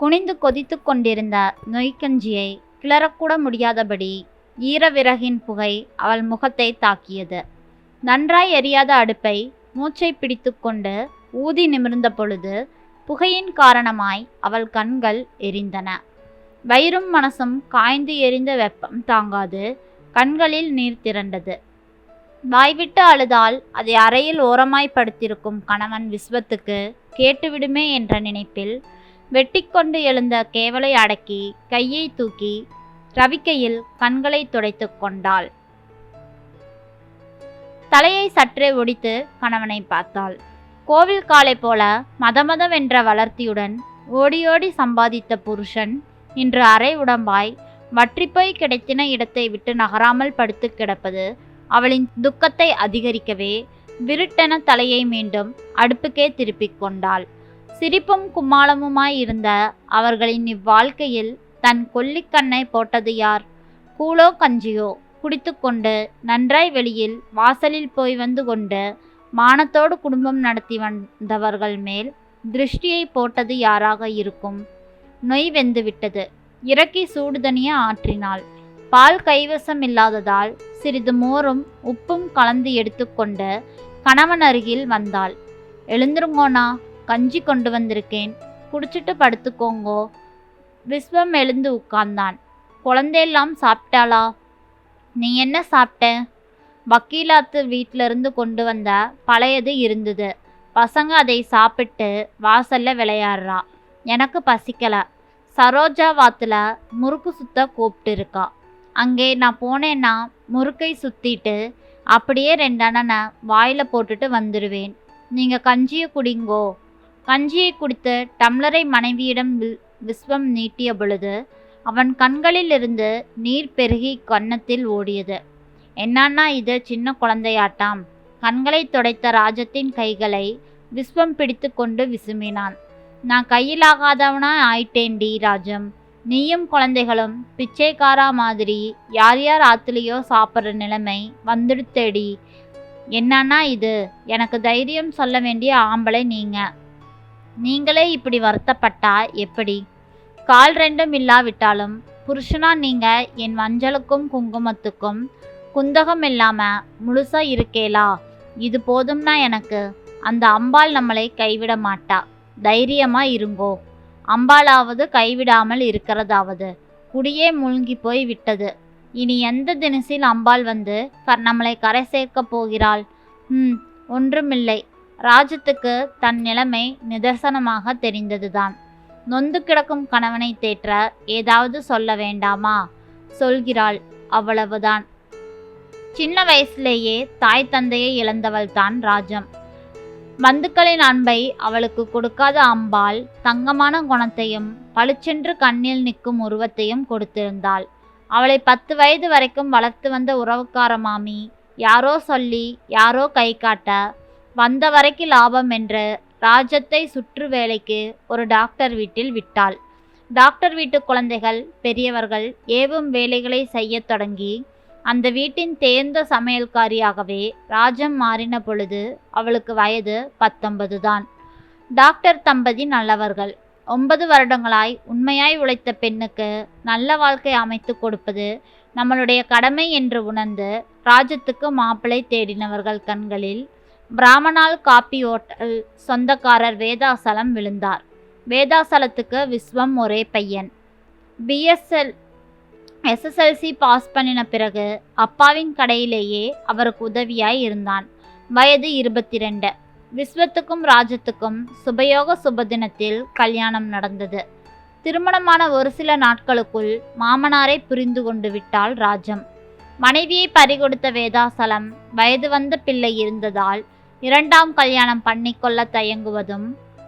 குனிந்து கொதித்து கொண்டிருந்த நொய்க்கஞ்சியை கிளறக்கூட முடியாதபடி ஈரவிறகின் புகை அவள் முகத்தை தாக்கியது. நன்றாய் எரியாத அடுப்பை மூச்சை பிடித்துக்கொண்டு ஊதி நிமிர்ந்த பொழுது புகையின் காரணமாய் அவள் கண்கள் எரிந்தன. வயிறும் மனசும் காய்ந்து எரிந்த வெப்பம் தாங்காது கண்களில் நீர் திரண்டது. வாய்விட்டு அழுதால் அதை அறையில் ஓரமாய் படுத்திருக்கும் கணவன் விஸ்வத்துக்கு கேட்டுவிடுமே என்ற நினைப்பில் வெட்டிக்கொண்டு எழுந்த கேவலை அடக்கி கையை தூக்கி ரவிக்கையில் கண்களை துடைத்து கொண்டாள். தலையை சற்றே ஒடித்து கணவனை பார்த்தாள். கோவில் காலை போல மதமதவென்ற வளர்த்தியுடன் ஓடியோடி சம்பாதித்த புருஷன் இன்று அரை உடம்பாய் வற்றிப்போய் கிடைத்தின இடத்தை விட்டு நகராமல் படுத்து கிடப்பது அவளின் துக்கத்தை அதிகரிக்கவே விருட்டென தலையை மீண்டும் அடுப்புக்கே திருப்பிக் கொண்டாள். சிரிப்பும் கும்மாளமுமாய் இருந்த அவர்களின் இவ்வாழ்க்கையில் தன் கொல்லிக்கண்ணை போட்டது யார்? கூழோ கஞ்சியோ? குடித்துக்கொண்டு நன்றாய் வெளியில் வாசலில் போய் வந்து கொண்டு மானத்தோடு குடும்பம் நடத்தி வந்தவர்கள் மேல் திருஷ்டியை போட்டது யாராக இருக்கும்? நொய் வெந்துவிட்டது இறக்கி சூடுதனிய ஆற்றினாள் பால் கைவசம் இல்லாததால் சிறிது மோரும் உப்பும் கலந்து எடுத்துக்கொண்டு கணவன் அருகில் வந்தாள். எழுந்துருங்கோனா கஞ்சி கொண்டு வந்திருக்கேன். குடிச்சிட்டு படுத்துக்கோங்கோ. விஸ்வம் எழுந்து உட்கார்ந்தான். குழந்தையெல்லாம் சாப்பிட்டாளா? நீ என்ன சாப்பிட்ட? வக்கீலாத்து வீட்டிலிருந்து கொண்டு வந்த பழையது இருந்தது. பசங்க அதை சாப்பிட்டு வாசல்ல விளையாடுறா. எனக்கு பசிக்கல. சரோஜா வாத்தில் முறுக்கு சுத்த கூப்பிட்டு இருக்கா அங்கே நான் போனேன்னா முறுக்கை சுத்திட்டு அப்படியே ரெண்டண்ணனை வாயில போட்டுட்டு வந்துடுவேன் நீங்க கஞ்சியை குடிங்கோ. கஞ்சியை குடித்து டம்ளரை மனைவியிடம் விஸ்வம் நீட்டிய பொழுது அவன் கண்களிலிருந்து நீர் பெருகி கன்னத்தில் ஓடியது. என்னன்னா இது சின்ன குழந்தையாட்டாம்? கண்களை துடைத்த ராஜத்தின் கைகளை விஸ்வம் பிடித்து கொண்டு விசும்பினான். நான் கையிலாகாதவனா ஆயிட்டேன்டி ராஜம். நீயும் குழந்தைகளும் பிச்சைக்காரா மாதிரி யார் யார் ஆத்துலேயோ சாப்பிட்ற நிலைமை வந்துடுத்தேடி. என்னன்னா இது? எனக்கு தைரியம் சொல்ல வேண்டிய ஆம்பளை நீங்க. நீங்களே இப்படி வருத்தப்பட்டா எப்படி? கால் ரெண்டும் இல்லாவிட்டாலும் புருஷனா நீங்க என் மஞ்சளுக்கும் குங்குமத்துக்கும் குந்தகம் இல்லாம முழுசா இருக்கேலா இது போதும்னா எனக்கு? அந்த அம்பாள் நம்மளை கைவிட மாட்டா. தைரியமா இருங்கோ. அம்பாளாவது கைவிடாமல் இருக்கிறதாவது. குடியே மூழ்கி போய் விட்டது. இனி எந்த தினசில் அம்பாள் வந்து க- நம்மளை கரை சேர்க்க போகிறாள்? ம் ஒன்றுமில்லை. ராஜத்துக்கு தன் நிலைமை நிதர்சனமாக தெரிந்ததுதான். நொந்து கிடக்கும் கணவனை தேற்ற ஏதாவது சொல்ல வேண்டாமா? சொல்கிறாள் அவ்வளவுதான். சின்ன வயசுலேயே தாய் தந்தையை இழந்தவள் தான் ராஜம். பந்துக்களின் அன்பை அவளுக்கு கொடுக்காத அம்பாள் தங்கமான குணத்தையும் பளிச்சென்று கண்ணில் நிற்கும் உருவத்தையும் கொடுத்திருந்தாள். அவளை பத்து வயது வரைக்கும் வளர்த்து வந்த உறவுக்கார மாமி யாரோ சொல்லி யாரோ கை காட்ட வந்த வரைக்கு லாபம் என்று ராஜத்தை சுற்று வேலைக்கு ஒரு டாக்டர் வீட்டில் விட்டாள். டாக்டர் வீட்டு குழந்தைகள் பெரியவர்கள் ஏவும் வேலைகளை செய்யத் தொடங்கி அந்த வீட்டின் தேர்ந்த சமையல்காரியாகவே ராஜம் மாறின பொழுது அவளுக்கு வயது பத்தொன்பது தான். டாக்டர் தம்பதி நல்லவர்கள். ஒன்பது வருடங்களாய் உண்மையாய் உழைத்த பெண்ணுக்கு நல்ல வாழ்க்கை அமைத்து கொடுப்பது நம்மளுடைய கடமை என்று உணர்ந்து ராஜத்துக்கு மாப்பிளை தேடினவர்கள் கண்களில் பிராமணால் காப்பி ஓட்டல் சொந்தக்காரர் வேதாசலம் விழுந்தார். வேதாசலத்துக்கு விஸ்வம் ஒரே பையன். பிஎஸ்எல் எஸ்எஸ்எல்சி பாஸ் பண்ணின பிறகு அப்பாவின் கடையிலேயே அவருக்கு உதவியாய் இருந்தான். வயது இருபத்தி ரெண்டு விஸ்வத்துக்கும் ராஜத்துக்கும் சுபயோக சுபதினத்தில் கல்யாணம் நடந்தது. திருமணமான ஒரு சில நாட்களுக்குள் மாமனாரை புரிந்து கொண்டு விட்டாள் ராஜம். மனைவியை பறிகொடுத்த வேதாசலம் வயது வந்த பிள்ளை இருந்ததால் இரண்டாம் கல்யாணம் பண்ணிக்கொள்ள தயங்குவதும்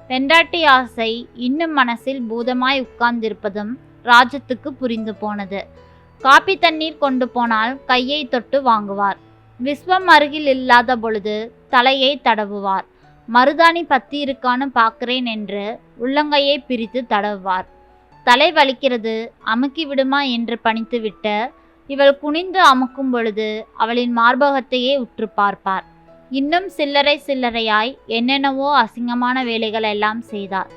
பெண்டாட்டி ஆசை இன்னும் மனசில் பூதமாய் உட்கார்ந்திருப்பதும் ராஜத்துக்கு புரிந்து போனது. காப்பி தண்ணீர் கொண்டு போனால் கையை தொட்டு வாங்குவார். விஸ்வம் அருகில் இல்லாத பொழுது தலையை தடவுவார். மருதாணி பத்தி இருக்கான்னு பார்க்குறேன் என்று உள்ளங்கையை பிரித்து தடவுவார். தலை வலிக்கிறது அமுக்கி விடுமா என்று பணித்துவிட்டு இவள் குனிந்து அமுக்கும் பொழுது அவளின் மார்பகத்தையே உற்று பார்ப்பார். இன்னும் சில்லறை சில்லறையாய் என்னென்னவோ அசிங்கமான வேலைகள் எல்லாம் செய்தார்.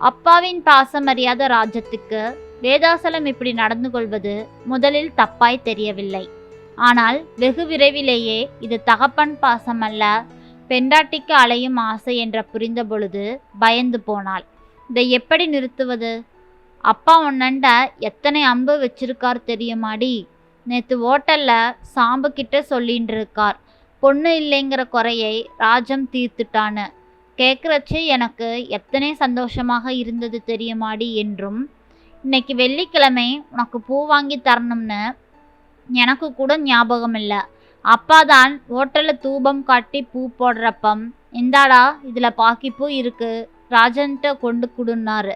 அப்பாவின் பாசமறியாத ராஜ்யத்துக்கு வேதாசலம் இப்படி நடந்து கொள்வது முதலில் தப்பாய் தெரியவில்லை. ஆனால் வெகு விரைவிலேயே இது தகப்பன் பாசம் அல்ல பெண்டாட்டிக்கு அலையும் ஆசை என்ற புரிந்த பொழுது பயந்து போனாள். இதை எப்படி நிறுத்துவது? அப்பா உன்னண்ட எத்தனை அம்பு வச்சிருக்கார் தெரியுமாடி? நேற்று ஓட்டல்ல சாம்பு கிட்ட சொல்லின்னு இருக்கார் பொண்ணு இல்லைங்கிற குறையை ராஜம் தீர்த்துட்டான்னு. கேட்குறச்சு எனக்கு எத்தனை சந்தோஷமாக இருந்தது தெரியுமாடி என்றும். இன்னைக்கு வெள்ளிக்கிழமை உனக்கு பூ வாங்கி தரணும்னு எனக்கு கூட ஞாபகம் இல்லை. அப்பா தான் ஹோட்டலில் தூபம் காட்டி பூ போடுறப்பம் இந்தாடா இதில் பாக்கி பூ இருக்கு ராஜன்ட்ட கொண்டு கொடுன்னாரு.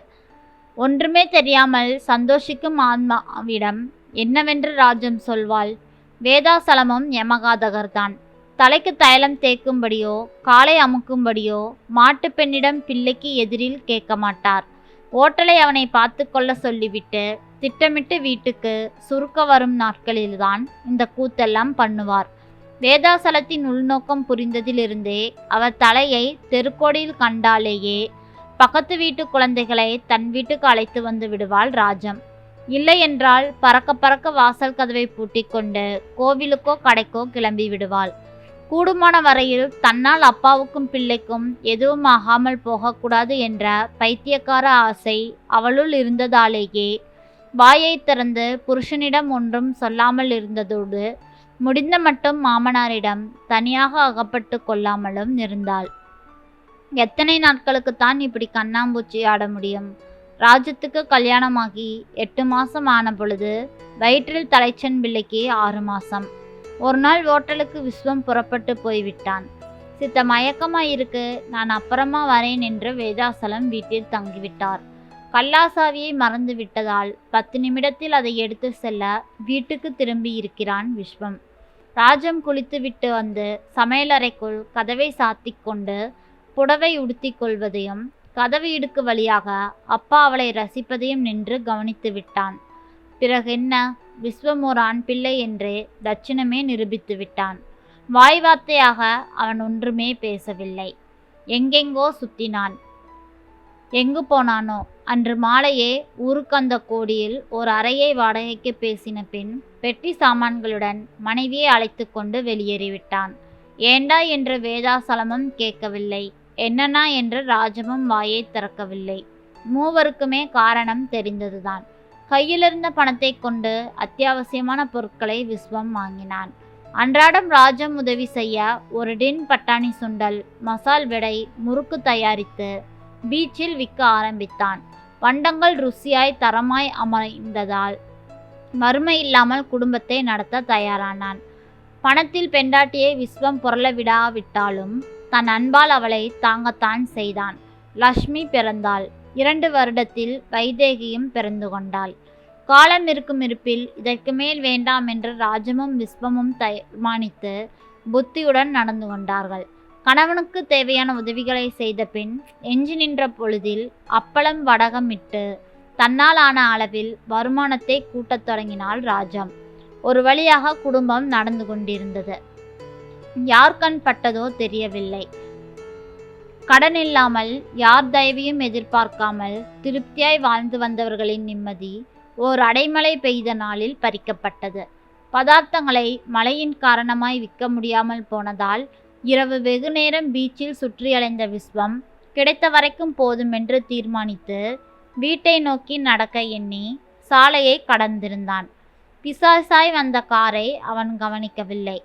ஒன்றுமே தெரியாமல் சந்தோஷிக்கும் ஆன்மாவிடம் என்னவென்று ராஜம் சொல்வாள். வேதாசலமும் யமகாதகர்தான். தலைக்கு தைலம் தேய்க்கும்படியோ காலை அமுக்கும்படியோ மாட்டுப் பெண்ணிடம் பிள்ளைக்கு எதிரில் கேட்க மாட்டார். ஓட்டலை அவனை பார்த்து கொள்ள சொல்லிவிட்டு திட்டமிட்டு வீட்டுக்கு சுருக்க வரும் நாட்களில்தான் இந்த கூத்தெல்லாம் பண்ணுவார். வேதாசலத்தின் உள்நோக்கம் புரிந்ததிலிருந்தே அவர் தலையை தெருக்கோடியில் கண்டாலேயே பக்கத்து வீட்டு குழந்தைகளை தன் வீட்டுக்கு அழைத்து வந்து விடுவாள் ராஜம். இல்லை என்றால் பறக்க பறக்க வாசல் கதவை பூட்டிக் கொண்டு கோவிலுக்கோ கடைக்கோ கிளம்பி விடுவாள். கூடுமான வரையில் தன்னால் அப்பாவுக்கும் பிள்ளைக்கும் எதுவும் ஆகாமல் போகக்கூடாது என்ற பைத்தியக்கார ஆசை அவளுள் இருந்ததாலேயே வாயை திறந்து புருஷனிடம் ஒன்றும் சொல்லாமல் இருந்ததோடு முடிந்த மட்டும் மாமனாரிடம் தனியாக அகப்பட்டு கொள்ளாமலும் இருந்தாள். எத்தனை நாட்களுக்குத்தான் இப்படி கண்ணாம்பூச்சி ஆட முடியும்? ராஜத்துக்கு கல்யாணமாகி எட்டு மாசம் ஆன பொழுது வயிற்றில் தலைச்சன் பிள்ளைக்கு ஆறு மாசம். ஒரு நாள் ஓட்டலுக்கு விஸ்வம் புறப்பட்டு போய்விட்டான். சித்த மயக்கமாயிருக்கு. நான் அப்புறமா வரேன் என்று வேதாசலம் வீட்டில் தங்கிவிட்டார். கல்லாசாவியை மறந்து விட்டதால் பத்து நிமிடத்தில் அதை எடுத்து செல்ல வீட்டுக்கு திரும்பி இருக்கிறான் விஸ்வம். ராஜம் குளித்துவிட்டு வந்து சமையலறைக்குள் கதவை சாத்திக் கொண்டு புடவை உடுத்தி கொள்வதையும் கதவு இடுக்கு வழியாக அப்பா அவளை ரசிப்பதையும் நின்று கவனித்து விட்டான். பிறகு என்ன? விஸ்வம் ஒரு ஆண் பிள்ளை என்று தட்சிணமே நிரூபித்து விட்டான். வாய் வார்த்தையாக அவன் ஒன்றுமே பேசவில்லை. எங்கெங்கோ சுத்தினான். எங்கு போனானோ? அன்று மாலையே ஊருக்கந்த கோடியில் ஒரு அறையை வாடகைக்கு பேசின பின் பெட்டி சாமான்களுடன் மனைவியை அழைத்து கொண்டு வெளியேறிவிட்டான். ஏண்டா? என்று வேதாசலமும் கேட்கவில்லை. என்னன்னா என்று ராஜமும் வாயை திறக்கவில்லை. மூவருக்குமே காரணம் தெரிந்ததுதான். கையிலிருந்த பணத்தை கொண்டு அத்தியாவசியமான பொருட்களை விஸ்வம் வாங்கினான். அன்றாடம் ராஜம் உதவி செய்ய ஒரு டின் பட்டாணி சுண்டல் மசால் விடை முறுக்கு தயாரித்து பீச்சில் விற்க ஆரம்பித்தான். பண்டங்கள் ருசியாய் தரமாய் அமைந்ததால் வறுமை இல்லாமல் குடும்பத்தை நடத்த தயாரானான். பணத்தில் பெண்டாட்டியை விஸ்வம் புரள விடாவிட்டாலும் தன் அன்பால் அவளை தாங்கத்தான் செய்தான். லக்ஷ்மி பிறந்தாள். இரண்டு வருடத்தில் வைதேகியும் பிறந்து கொண்டாள். காலம் இருக்கும் இருப்பில் இதற்கு மேல் வேண்டாம் என்று ராஜமும் விஸ்வமும் தீர்மானித்து புத்தியுடன் நடந்து கொண்டார்கள். கணவனுக்கு தேவையான உதவிகளை செய்த பின் எஞ்சி நின்ற பொழுதில் அப்பளம் வடகம் இட்டு தன்னால் ஆன அளவில் வருமானத்தை கூட்டத் தொடங்கினாள் ராஜம். ஒரு வழியாக குடும்பம் நடந்து கொண்டிருந்தது. யார் கண் பட்டதோ தெரியவில்லை. கடன் இல்லாமல் யார் தயவையும் எதிர்பார்க்காமல் திருப்தியாய் வாழ்ந்து வந்தவர்களின் நிம்மதி ஓர் அடைமழை பெய்த நாளில் பறிக்கப்பட்டது. பதார்த்தங்களை மழையின் காரணமாய் விற்க முடியாமல் போனதால் இரவு வெகு நேரம் பீச்சில் சுற்றி அலைந்த விஸ்வம் கிடைத்த வரைக்கும் போதுமென்று தீர்மானித்து வீட்டை நோக்கி நடக்க எண்ணி சாலையை கடந்திருந்தான். பிசாசாய் வந்த காரை அவன் கவனிக்கவில்லை.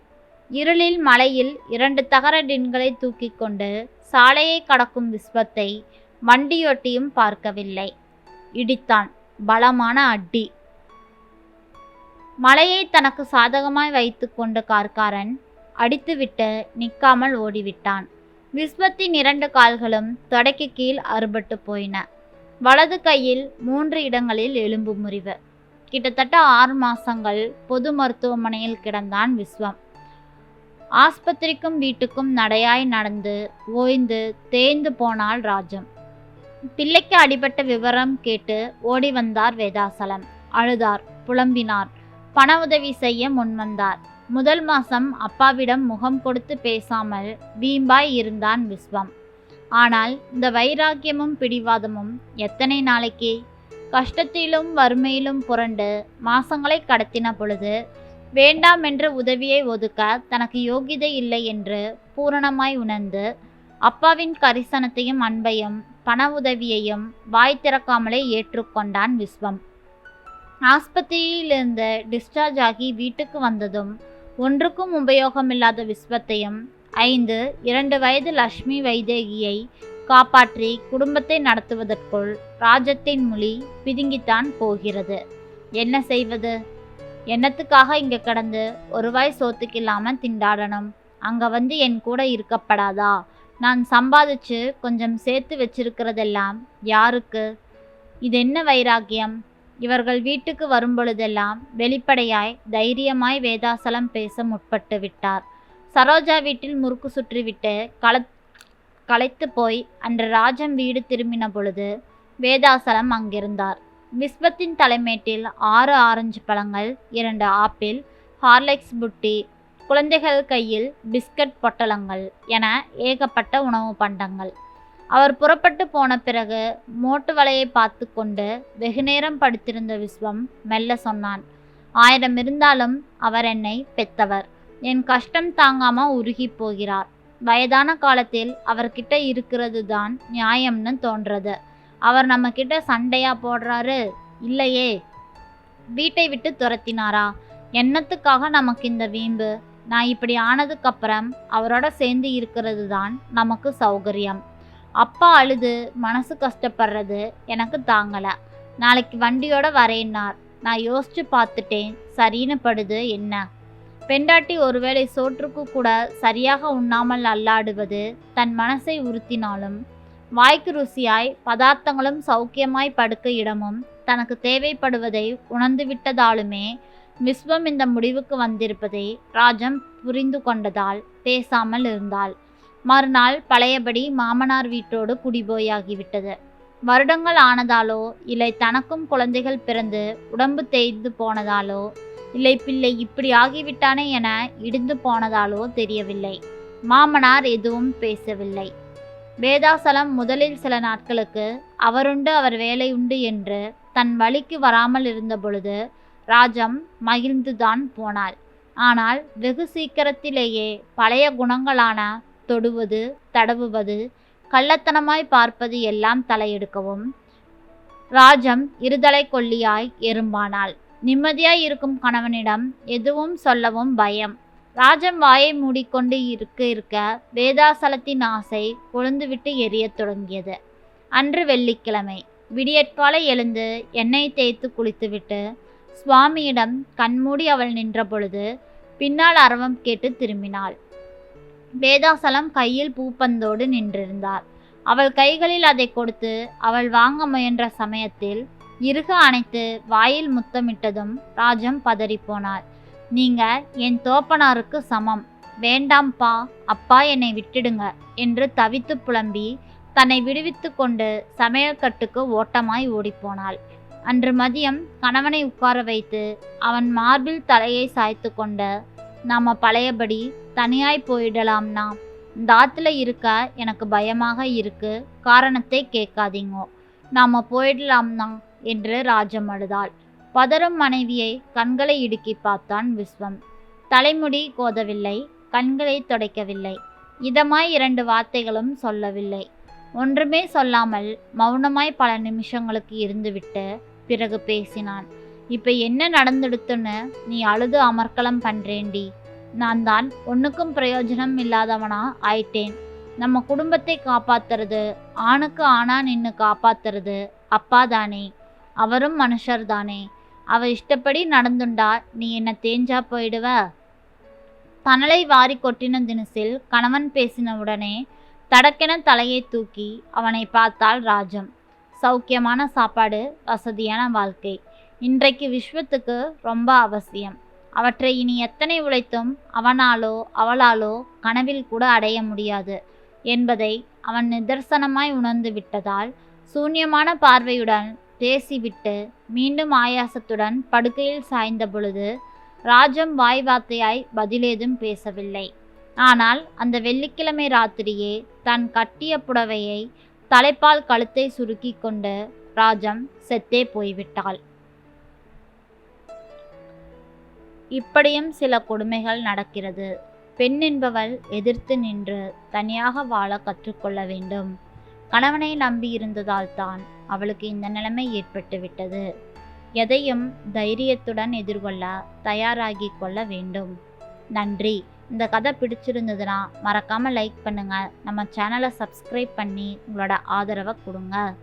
இருளில் மலையில் இரண்டு தகர டின்களை தூக்கி கொண்டு சாலையை கடக்கும் விஸ்வத்தை வண்டியொட்டியும் பார்க்கவில்லை. இடித்தான். பலமான அடி. மலையை தனக்கு சாதகமாய் வைத்து கொண்ட கார்காரன் அடித்துவிட்டு நிற்காமல் ஓடிவிட்டான். விஸ்வத்தின் இரண்டு கால்களும் தொடக்கி கீழ் அறுபட்டு போயின. வலது கையில் மூன்று இடங்களில் எலும்பு முறிவு. கிட்டத்தட்ட ஆறு மாசங்கள் பொது மருத்துவமனையில் கிடந்தான் விஸ்வம். ஆஸ்பத்திரிக்கும் வீட்டுக்கும் நடையாய் நடந்து ஓய்ந்து தேய்ந்து போனாள் ராஜம். பிள்ளைக்கு அடிபட்ட விவரம் கேட்டு ஓடி வந்தார் வேதாசலம். அழுதார் புலம்பினார். பண உதவி செய்ய முன்வந்தார் முதல் மாசம் அப்பாவிடம் முகம் கொடுத்து பேசாமல் வீம்பாய் இருந்தான் விஸ்வம். ஆனால் இந்த வைராக்கியமும் பிடிவாதமும் எத்தனை நாளைக்கு? கஷ்டத்திலும் வறுமையிலும் புரண்டு மாசங்களை கடத்தின பொழுது வேண்டாம் என்ற உதவியை ஒதுக்க தனக்கு யோகிதை இல்லை என்று பூரணமாய் உணர்ந்து அப்பாவின் கரிசனத்தையும் அன்பையும் பண உதவியையும் வாய் திறக்காமலே ஏற்றுக்கொண்டான் விஸ்வம். ஆஸ்பத்திரியிலிருந்து டிஸ்சார்ஜ் ஆகி வீட்டுக்கு வந்ததும் ஒன்றுக்கும் உபயோகமில்லாத விஸ்வத்தையும் ஐந்து இரண்டு வயது லக்ஷ்மி வைதேகியை காப்பாற்றி குடும்பத்தை நடத்துவதற்குள் ராஜத்தின் மொழி பிதுங்கித்தான் போகிறது. என்ன செய்வது? என்னத்துக்காக இங்கே கடந்து ஒருவாய் சோத்துக்கில்லாமல் சோத்துக்கு திண்டாடணும்? அங்கே வந்து என் கூட இருக்கப்படாதா? நான் சம்பாதிச்சு கொஞ்சம் சேர்த்து வச்சிருக்கிறதெல்லாம் யாருக்கு? இது என்ன வைராக்கியம்? இவர்கள் வீட்டுக்கு வரும்பொழுதெல்லாம் வெளிப்படையாய் தைரியமாய் வேதாசலம் பேச முற்பட்டு விட்டார். சரோஜா வீட்டில் முறுக்கு சுற்றிவிட்டு கல களைத்து போய் அன்று ராஜம் வீடு திரும்பின பொழுது வேதாசலம் அங்கிருந்தார். விஸ்வத்தின் தலைமேட்டில் ஆறு ஆரஞ்சு பழங்கள் இரண்டு ஆப்பிள் ஹார்லிக்ஸ் புட்டி குழந்தைகள் கையில் பிஸ்கட் பொட்டலங்கள் என ஏகப்பட்ட உணவு பண்டங்கள். அவர் புறப்பட்டு போன பிறகு மோட்டு வலையை பார்த்து கொண்டு வெகுநேரம் படுத்திருந்த விஸ்வம் மெல்ல சொன்னான் ஆயிரம் இருந்தாலும் அவர் என்னை பெத்தவர். என் கஷ்டம் தாங்காம உருகி போகிறார். வயதான காலத்தில் அவர்கிட்ட இருக்கிறது தான் நியாயம்னு தோன்றது. அவர் நம்ம கிட்ட சண்டையா போடுறாரு. இல்லையே. வீட்டை விட்டு துரத்தினாரா? என்னத்துக்காக நமக்கு இந்த வீம்பு? நான் இப்படி ஆனதுக்கப்புறம் அவரோட சேர்ந்து இருக்கிறது தான் நமக்கு சௌகரியம். அப்பா அழுது மனசு கஷ்டப்படுறது எனக்கு தாங்கலை. நாளைக்கு வண்டியோட வரேன்னார். நான் யோசிச்சு பார்த்துட்டேன் சரின்னு படுது என்ன? பெண்டாட்டி ஒருவேளை சோற்றுக்கு கூட சரியாக உண்ணாமல் அல்லாடுவது தன் மனசை உறுத்தினாலும் வாய்க்கு ருசியாய் பதார்த்தங்களும் சௌக்கியமாய் படுக்க இடமும் தனக்கு தேவைப்படுவதை உணர்ந்து விட்டதாலுமே விஸ்வம் இந்த முடிவுக்கு வந்திருப்பதை ராஜம் புரிந்து கொண்டதால் பேசாமல் இருந்தாள். மறுநாள் பழையபடி மாமனார் வீட்டோடு குடிபோயாகிவிட்டது. வருடங்கள் ஆனதாலோ இல்லை தனக்கும் குழந்தைகள் பிறந்து உடம்பு தேய்ந்து போனதாலோ இல்லை பிள்ளை இப்படி ஆகிவிட்டானே என இடிந்து போனதாலோ தெரியவில்லை. மாமனார் எதுவும் பேசவில்லை. வேதாசலம் முதலில் சில நாட்களுக்கு அவருண்டு அவர் வேலை உண்டு என்று தன் வழிக்கு வராமல் இருந்த பொழுது ராஜம் மகிழ்ந்துதான் போனாள். ஆனால் வெகு சீக்கிரத்திலேயே பழைய குணங்களான தொடுவது தடவுவது கள்ளத்தனமாய் பார்ப்பது எல்லாம் தலையெடுக்கவும் ராஜம் இருதலை கொல்லியாய் எறும்பானாள். நிம்மதியாய் இருக்கும் கணவனிடம் எதுவும் சொல்லவும் பயம். ராஜம் வாயை மூடிக்கொண்டு இருக்க இருக்க வேதாசலத்தின் ஆசை கொழுந்துவிட்டு எரியத் தொடங்கியது. அன்று வெள்ளிக்கிழமை. விடியற்காலை எழுந்து எண்ணெய் தேய்த்து குளித்துவிட்டு சுவாமியிடம் கண்மூடி அவள் நின்ற பொழுது பின்னால் அரவம் கேட்டு திரும்பினாள். வேதாசலம் கையில் பூப்பந்தோடு நின்றிருந்தார் அவள் கைகளில் அதை கொடுத்து அவள் வாங்க முயன்ற சமயத்தில் இறுக அணைத்து வாயில் முத்தமிட்டதும் ராஜம் பதறிப்போனார் நீங்க என் தோப்பனாருக்கு சமம். வேண்டாம்ப்பா அப்பா என்னை விட்டுடுங்க என்று தவித்து புலம்பி தன்னை விடுவித்து கொண்டு சமையல்கட்டுக்கு ஓட்டமாய் ஓடிப்போனாள். அன்று மதியம் கணவனை உட்கார வைத்து அவன் மார்பில் தலையை சாய்த்து கொண்ட நாம் பழையபடி தனியாய் போயிடலாம்னா இந்த இருக்க எனக்கு பயமாக இருக்கு காரணத்தை கேட்காதீங்கோ. நாம போயிடலாம்னா என்று ராஜம் அழுதாள். பதறும் மனைவியை கண்களை இடுக்கி பார்த்தான் விஸ்வம். தலைமுடி கோதவில்லை கண்களை துடைக்கவில்லை. இதமாய் இரண்டு வார்த்தைகளும் சொல்லவில்லை. ஒன்றுமே சொல்லாமல் மௌனமாய் பல நிமிஷங்களுக்கு இருந்துவிட்டு பிறகு பேசினான். இப்ப என்ன நடந்துடுத்துன்னு நீ அழுது அமர்க்கலம் பண்றேண்டி நான் தான் ஒன்றுக்கும் பிரயோஜனம் இல்லாதவனா ஆயிட்டேன். நம்ம குடும்பத்தை காப்பாத்துறது ஆணுக்கு ஆணா நின்று காப்பாத்துறது அப்பா தானே அவரும் மனுஷர் தானே அவ இஷ்டப்படி நடந்துண்டா. நீ என்ன தேஞ்சா போயிடுவ? தணலை வாரி கொட்டின தினசில் கணவன் பேசின உடனே தடக்கென தலையை தூக்கி அவனை பார்த்தாள் ராஜம். சௌக்கியமான சாப்பாடு வசதியான வாழ்க்கை. இன்றைக்கு விஸ்வத்துக்கு ரொம்ப அவசியம். அவற்றை இனி எத்தனை உழைத்தும் அவனாலோ அவளாலோ கனவில் கூட அடைய முடியாது என்பதை அவன் நிதர்சனமாய் உணர்ந்து விட்டதால் சூன்யமான பார்வையுடன் பேசிவிட்டு மீண்டும் ஆயாசத்துடன் படுக்கையில் சாய்ந்த பொழுது ராஜம் வாய் வார்த்தையாய் பதிலேதும் பேசவில்லை. ஆனால் அந்த வெள்ளிக்கிழமை ராத்திரியே தன் கட்டிய புடவையை தலைப்பால் கழுத்தை சுருக்கி கொண்டு ராஜம் செத்தே போய்விட்டாள். இப்படியும் சில கொடுமைகள் நடக்கிறது. பெண் என்பவள் எதிர்த்து நின்று தனியாக வாழ கற்றுக்கொள்ள வேண்டும். கணவனை நம்பி இருந்ததால் தான் அவளுக்கு இந்த நிலைமை ஏற்பட்டு விட்டது. எதையும் தைரியத்துடன் எதிர்கொள்ள தயாராகி கொள்ள வேண்டும். நன்றி. இந்த கதை பிடிச்சிருந்ததுன்னா மறக்காமல் லைக் பண்ணுங்கள் நம்ம சேனலை சப்ஸ்கிரைப் பண்ணி உங்களோட ஆதரவை கொடுங்க.